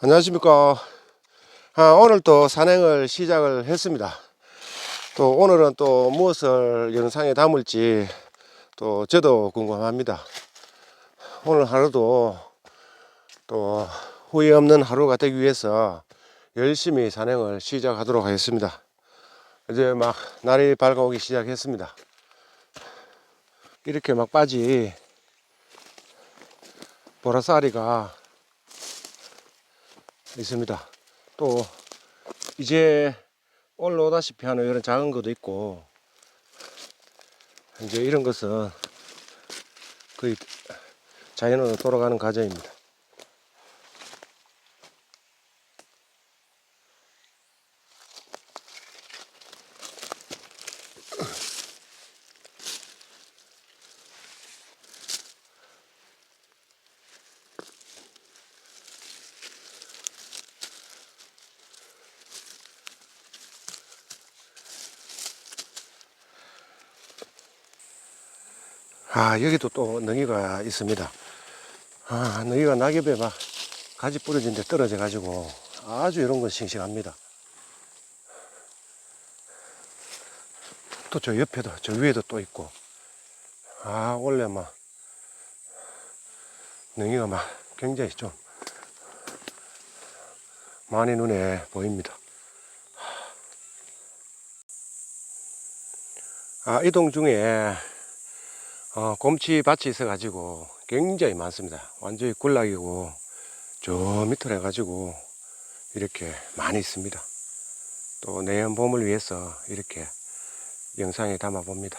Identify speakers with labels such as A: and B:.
A: 안녕하십니까. 아, 오늘 또 산행을 시작을 했습니다. 또 오늘은 또 무엇을 영상에 담을지 또 저도 궁금합니다. 오늘 하루도 또 후회 없는 하루가 되기 위해서 열심히 산행을 시작하도록 하겠습니다. 이제 막 날이 밝아오기 시작했습니다. 이렇게 막 빠지 보라싸리가 있습니다. 또 이제 올라오다시피 하는 이런 작은 것도 있고 이제 이런 것은 거의 자연으로 돌아가는 과정입니다. 아 여기도 또 능이가 있습니다. 아 능이가 낙엽에 막 가지 부러진 데 떨어져 가지고 아주 이런 건 싱싱합니다. 또 저 옆에도 저 위에도 또 있고 아 원래 막 능이가 막 굉장히 좀 많이 눈에 보입니다. 아 이동 중에 어, 곰치 밭이 있어가지고 굉장히 많습니다. 완전히 굴락이고 저 밑으로 해가지고 이렇게 많이 있습니다. 또 내연 봄을 위해서 이렇게 영상에 담아 봅니다.